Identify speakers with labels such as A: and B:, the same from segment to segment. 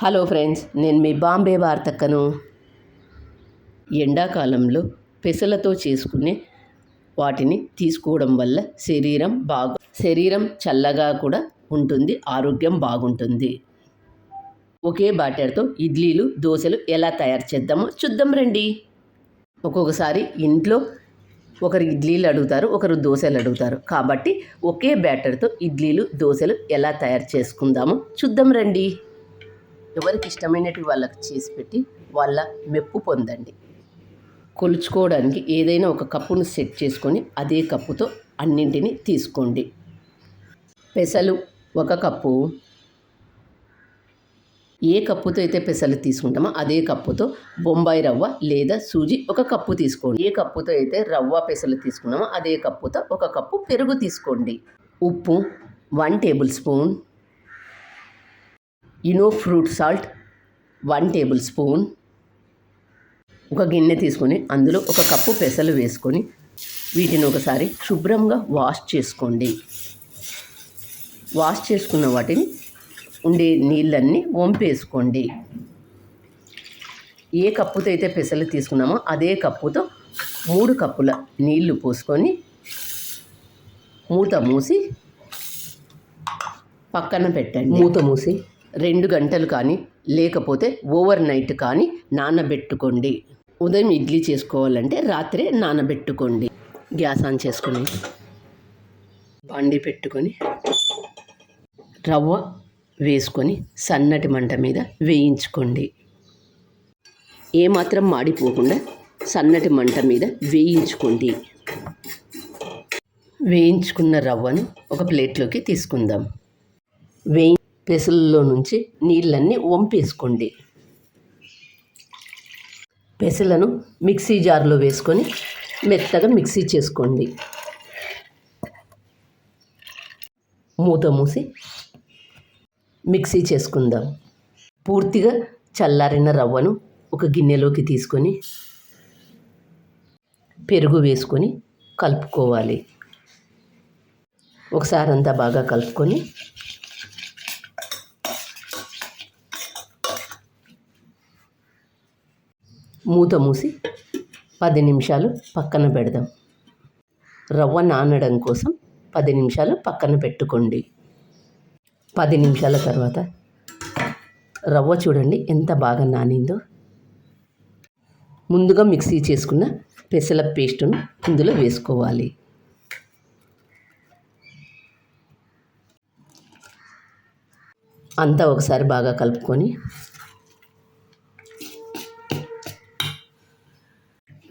A: Hello friends నేను మీ బాంబే వార్తక్కను. ఎండాకాలంలో పెసలతో చేసుకునే వాటిని తీసుకోవడం వల్ల శరీరం బాగు శరీరం చల్లగా కూడా ఉంటుంది ఆరోగ్యం బాగుంటుంది. ఒకే బాటర్తో ఇడ్లీలు దోశలు ఎలా తయారు చేద్దామో చూద్దాం రండి. ఒక్కొక్కసారి ఇంట్లో ఒకరు ఇడ్లీలు అడుగుతారు ఒకరు దోశలు అడుగుతారు. కాబట్టి ఒకే బ్యాటర్తో ఇడ్లీలు దోశలు ఎలా తయారు చేసుకుందామో చూద్దాం రండి. ఎవరికి ఇష్టమైనవి వాళ్ళకి చేసి పెట్టి వాళ్ళ మెప్పు పొందండి. కొలుచుకోవడానికి ఏదైనా ఒక కప్పును సెట్ చేసుకొని అదే కప్పుతో అన్నింటినీ తీసుకోండి. పెసలు ఒక కప్పు. ఏ కప్పుతో అయితే పెసలు తీసుకుంటామో అదే కప్పుతో బొంబాయి రవ్వ లేదా సూజీ ఒక కప్పు తీసుకోండి. ఏ కప్పుతో అయితే రవ్వ పెసలు తీసుకున్నామో అదే కప్పుతో ఒక కప్పు పెరుగు తీసుకోండి. ఉప్పు one tablespoon. Eno fruit salt one tablespoon. ఒక గిన్నె తీసుకొని అందులో ఒక కప్పు పెసలు వేసుకొని వీటిని ఒకసారి శుభ్రంగా వాష్ చేసుకోండి. వాష్ చేసుకున్న వాటిని ఉండే నీళ్ళన్నీ వంపేసుకోండి. ఏ కప్పుతో అయితే పెసలు తీసుకున్నామో అదే కప్పుతో మూడు కప్పుల నీళ్ళు పోసుకొని మూత మూసి పక్కన పెట్టండి. మూత మూసి రెండు గంటలు కానీ లేకపోతే ఓవర్ నైట్ కానీ నానబెట్టుకోండి. ఉదయం ఇడ్లీ చేసుకోవాలంటే రాత్రే నానబెట్టుకోండి. గ్యాస్ ఆన్ చేసుకొని బండి పెట్టుకొని రవ్వ వేసుకొని సన్నటి మంట మీద వేయించుకోండి. ఏమాత్రం మాడిపోకుండా సన్నటి మంట మీద వేయించుకోండి. వేయించుకున్న రవ్వను ఒక ప్లేట్లోకి తీసుకుందాం. వేయి పెసల్లో నుంచి నీళ్ళన్నీ వంపేసుకోండి. పెసలను మిక్సీ జార్లో వేసుకొని మెత్తగా మిక్సీ చేసుకోండి. మూత మూసి మిక్సీ చేసుకుందాం. పూర్తిగా చల్లారిన రవ్వను ఒక గిన్నెలోకి తీసుకొని పెరుగు వేసుకొని కలుపుకోవాలి. ఒకసారి అంతా బాగా కలుపుకొని మూత మూసి పది నిమిషాలు పక్కన పెడదాం. రవ్వ నానడం కోసం పది నిమిషాలు పక్కన పెట్టుకోండి. పది నిమిషాల తర్వాత రవ్వ చూడండి ఎంత బాగా నానిందో. ముందుగా మిక్సీ చేసుకున్న పెసల పేస్టును ఇందులో వేసుకోవాలి. అంతా ఒకసారి బాగా కలుపుకొని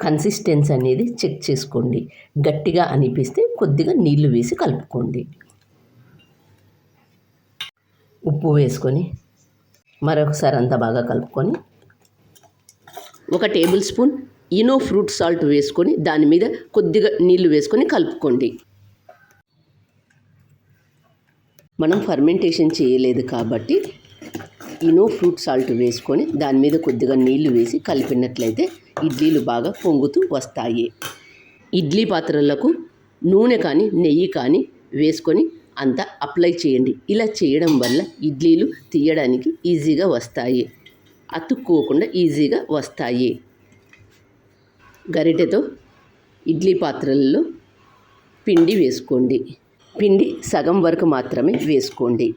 A: కన్సిస్టెన్సీ అనేది చెక్ చేసుకోండి. గట్టిగా అనిపిస్తే కొద్దిగా నీళ్ళు వేసి కలుపుకోండి. ఉప్పు వేసుకొని మరొకసారి అంతా బాగా కలుపుకొని ఒక table spoon Eno fruit salt వేసుకొని దాని మీద కొద్దిగా నీళ్ళు వేసుకొని కలుపుకోండి. మనం ఫర్మెంటేషన్ చేయలేదు కాబట్టి ఇనో ఫ్రూట్ సాల్ట్ వేసుకొని దాని మీద కొద్దిగా నీళ్ళు వేసి కలిపినట్లయితే ఇడ్లీలు బాగా పొంగుతూ వస్తాయి. ఇడ్లీ పాత్రలకు నూనె కానీ నెయ్యి కానీ వేసుకొని అంతా అప్లై చేయండి. ఇలా చేయడం వల్ల ఇడ్లీలు తీయడానికి ఈజీగా వస్తాయి. అతుక్కోకుండా ఈజీగా వస్తాయి. గరిటెతో ఇడ్లీ పాత్రలలో పిండి వేసుకోండి. పిండి సగం వరకు మాత్రమే వేసుకోండి.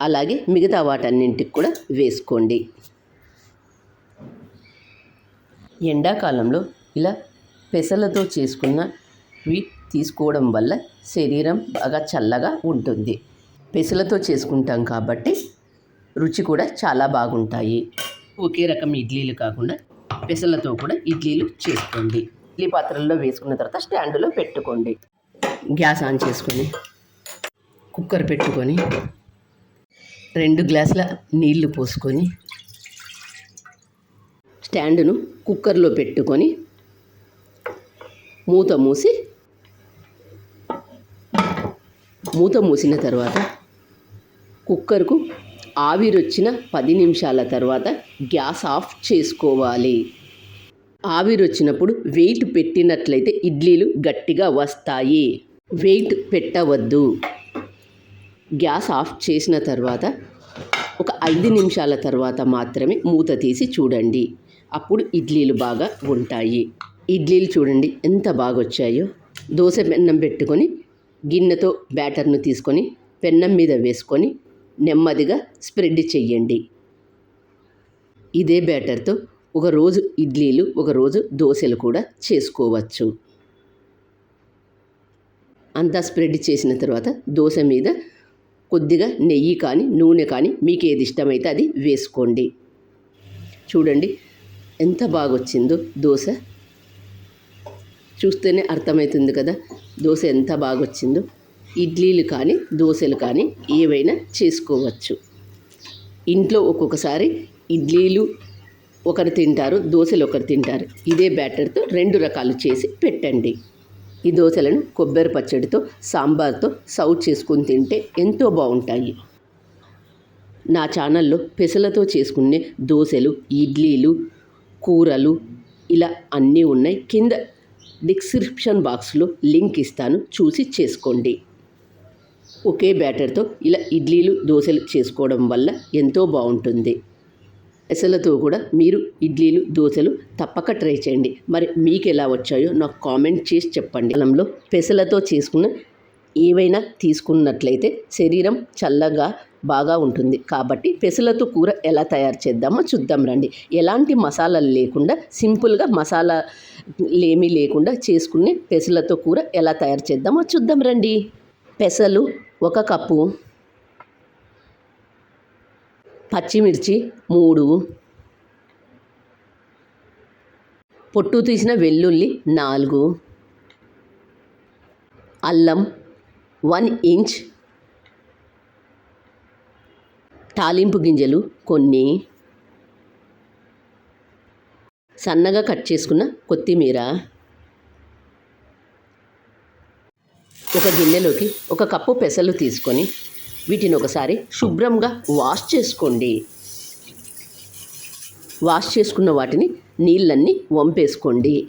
A: అలాగే మిగతా వాటన్నింటికి కూడా వేసుకోండి. ఎండాకాలంలో ఇలా పెసలతో చేసుకున్నవి తీసుకోవడం వల్ల శరీరం బాగా చల్లగా ఉంటుంది. పెసలతో చేసుకుంటాం కాబట్టి రుచి కూడా చాలా బాగుంటాయి. ఒకే రకం ఇడ్లీలు కాకుండా పెసలతో కూడా ఇడ్లీలు చేసుకోండి. ఇడ్లీ పాత్రల్లో వేసుకున్న తర్వాత స్టాండ్లో పెట్టుకోండి. గ్యాస్ ఆన్ చేసుకొని కుక్కర్ పెట్టుకొని రెండు గ్లాసుల నీళ్ళు పోసుకొని స్టాండును కుక్కర్లో పెట్టుకొని మూత మూసి మూత మూసిన తర్వాత కుక్కర్కు ఆవిరొచ్చిన పది నిమిషాల తర్వాత గ్యాస్ ఆఫ్ చేసుకోవాలి. ఆవిరొచ్చినప్పుడు వెయిట్ పెట్టినట్లయితే ఇడ్లీలు గట్టిగా వస్తాయి. వెయిట్ పెట్టవద్దు. గ్యాస్ ఆఫ్ చేసిన తర్వాత ఒక ఐదు నిమిషాల తర్వాత మాత్రమే మూత తీసి చూడండి. అప్పుడు ఇడ్లీలు బాగా ఉంటాయి. ఇడ్లీలు చూడండి ఎంత బాగా వచ్చాయో దోశ పెన్నం పెట్టుకొని గిన్నెతో బ్యాటర్ను తీసుకొని పెన్నం మీద వేసుకొని నెమ్మదిగా స్ప్రెడ్ చెయ్యండి. ఇదే బ్యాటర్తో ఒక రోజు ఇడ్లీలు ఒక రోజు దోశలు కూడా చేసుకోవచ్చు. అంతా స్ప్రెడ్ చేసిన తర్వాత దోశ మీద కొద్దిగా నెయ్యి కానీ నూనె కానీ మీకు ఏది ఇష్టమైతే అది వేసుకోండి. చూడండి ఎంత బాగా వచ్చిందో దోశ? చూస్తేనే అర్థమవుతుంది కదా దోశ ఎంత బాగా వచ్చిందో ఇడ్లీలు కానీ దోశలు కానీ ఏవైనా చేసుకోవచ్చు. ఇంట్లో ఒక్కొక్కసారి ఇడ్లీలు ఒకరు తింటారు దోశలు ఒకరు తింటారు. ఇదే బ్యాటర్తో రెండు రకాలు చేసి పెట్టండి. ఈ దోశలను కొబ్బరి పచ్చడితో సాంబార్తో సర్వ్ చేసుకుని తింటే ఎంతో బాగుంటాయి. నా ఛానల్లో పెసలతో చేసుకునే దోశలు ఇడ్లీలు కూరలు ఇలా అన్నీ ఉన్నాయి. కింద డిస్క్రిప్షన్ బాక్స్లో లింక్ ఇస్తాను. చూసి చేసుకోండి. ఒకే బ్యాటర్తో ఇలా ఇడ్లీలు దోశలు చేసుకోవడం వల్ల ఎంతో బాగుంటుంది. పెసలతో కూడా మీరు ఇడ్లీలు దోశలు తప్పక ట్రై చేయండి. మరి మీకు ఎలా వచ్చాయో నాకు కామెంట్ చేసి చెప్పండి. కాలంలో పెసలతో చేసుకున్న ఏవైనా తీసుకున్నట్లయితే శరీరం చల్లగా బాగా ఉంటుంది. కాబట్టి పెసలతో కూర ఎలా తయారు చేద్దామో చూద్దాం రండి. ఎలాంటి మసాలాలు లేకుండా సింపుల్గా మసాలా ఏమీ లేకుండా చేసుకునే పెసలతో కూర ఎలా తయారు చేద్దామో చూద్దాం రండి. పెసలు ఒక కప్పు పచ్చిమిర్చి మూడు పొట్టు తీసిన వెల్లుల్లి నాలుగు అల్లం వన్ ఇంచ్ తాలింపు గింజలు కొన్ని. సన్నగా కట్ చేసుకున్న కొత్తిమీర. ఒక గిన్నెలోకి ఒక కప్పు పెసలు తీసుకొని వీటిని ఒకసారి శుభ్రంగా వాష్ చేసుకోండి. వాష్ చేసుకున్న వాటిని నీళ్ళన్నీ వంపేసుకోండి.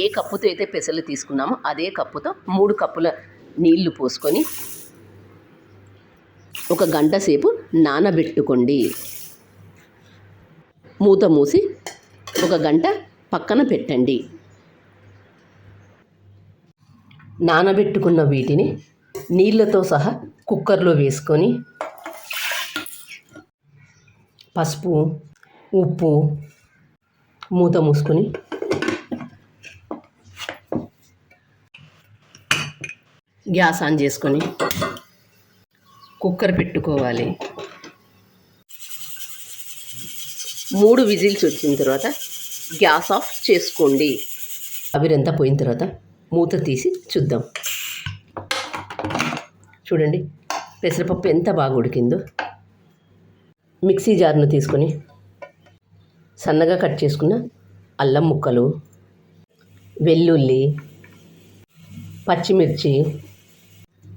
A: ఏ కప్పుతో అయితే పెసలు తీసుకున్నామో అదే కప్పుతో మూడు కప్పుల నీళ్ళు పోసుకొని ఒక గంట సేపు నానబెట్టుకోండి. మూత మూసి ఒక గంట పక్కన పెట్టండి. నానబెట్టుకున్న వీటిని నీళ్ళతో సహా కుక్కర్లో వేసుకొని పసుపు ఉప్పు మూత మూసుకొని గ్యాస్ ఆన్ చేసుకొని కుక్కర్ పెట్టుకోవాలి. మూడు విజిల్స్ వచ్చిన తర్వాత గ్యాస్ ఆఫ్ చేసుకోండి. అవిరంతా పోయిన తర్వాత మూత తీసి చూద్దాం. చూడండి పెసరపప్పు ఎంత బాగా ఉడికిందో. మిక్సీ జార్ను తీసుకొని సన్నగా కట్ చేసుకున్న అల్లం ముక్కలు వెల్లుల్లి పచ్చిమిర్చి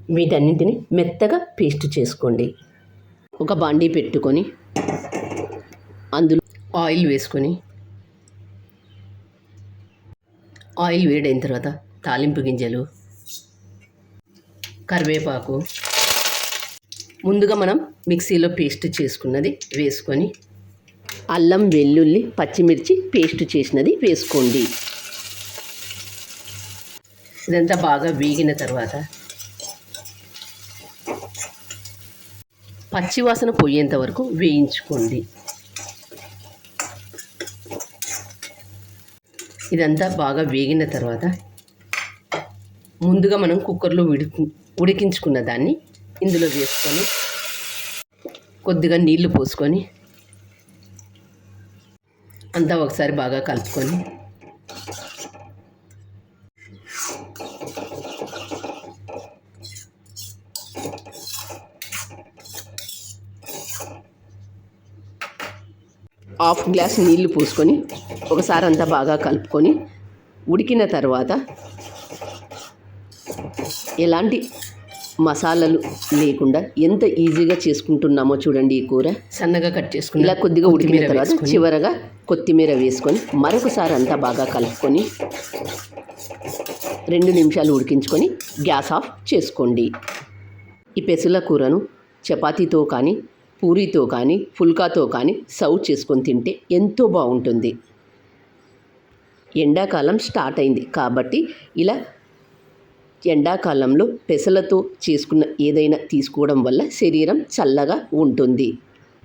A: వీటన్నింటిని మెత్తగా పేస్ట్ చేసుకోండి. ఒక బాండీ పెట్టుకొని అందులో ఆయిల్ వేసుకొని ఆయిల్ వేడైన తర్వాత తాలింపు గింజలు కరివేపాకు ముందుగా మనం మిక్సీలో పేస్ట్ చేసుకున్నది వేసుకొని అల్లం వెల్లుల్లి పచ్చిమిర్చి పేస్ట్ చేసినది వేసుకోండి. ఇదంతా బాగా వేగిన తర్వాత పచ్చివాసన పోయేంత వరకు వేయించుకోండి. ఇదంతా బాగా వేగిన తర్వాత ముందుగా మనం కుక్కర్లో ఉడికి ఉడికించుకున్న దాన్ని ఇందులో వేసుకొని కొద్దిగా నీళ్ళు పోసుకొని అంతా ఒకసారి బాగా కలుపుకొని హాఫ్ గ్లాస్ నీళ్ళు పోసుకొని ఒకసారి అంతా బాగా కలుపుకొని ఉడికిన తర్వాత ఎలాంటి మసాలాలు లేకుండా ఎంత ఈజీగా చేసుకుంటున్నామో చూడండి ఈ కూర. సన్నగా కట్ చేసుకుని ఇలా కొద్దిగా ఉడికిన తర్వాత చివరగా కొత్తిమీర వేసుకొని మరొకసారి అంతా బాగా కలుపుకొని రెండు నిమిషాలు ఉడికించుకొని గ్యాస్ ఆఫ్ చేసుకోండి. ఈ పెసల కూరను చపాతీతో కానీ పూరితో కానీ ఫుల్కాతో కానీ సర్వ్ చేసుకొని తింటే ఎంతో బాగుంటుంది. ఎండాకాలం స్టార్ట్ అయింది కాబట్టి ఇలా ఎండాకాలంలో పెసలతో చేసుకున్న ఏదైనా తీసుకోవడం వల్ల శరీరం చల్లగా ఉంటుంది.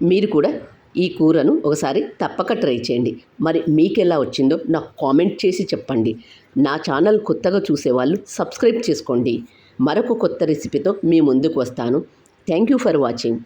A: మీరు కూడా ఈ కూరను ఒకసారి తప్పక ట్రై చేయండి. మరి మీకు ఎలా వచ్చిందో నాకు కామెంట్ చేసి చెప్పండి. నా ఛానల్ కొత్తగా చూసేవాళ్ళు సబ్స్క్రైబ్ చేసుకోండి. మరొక కొత్త రెసిపీతో మీ ముందుకు వస్తాను. Thank you for watching.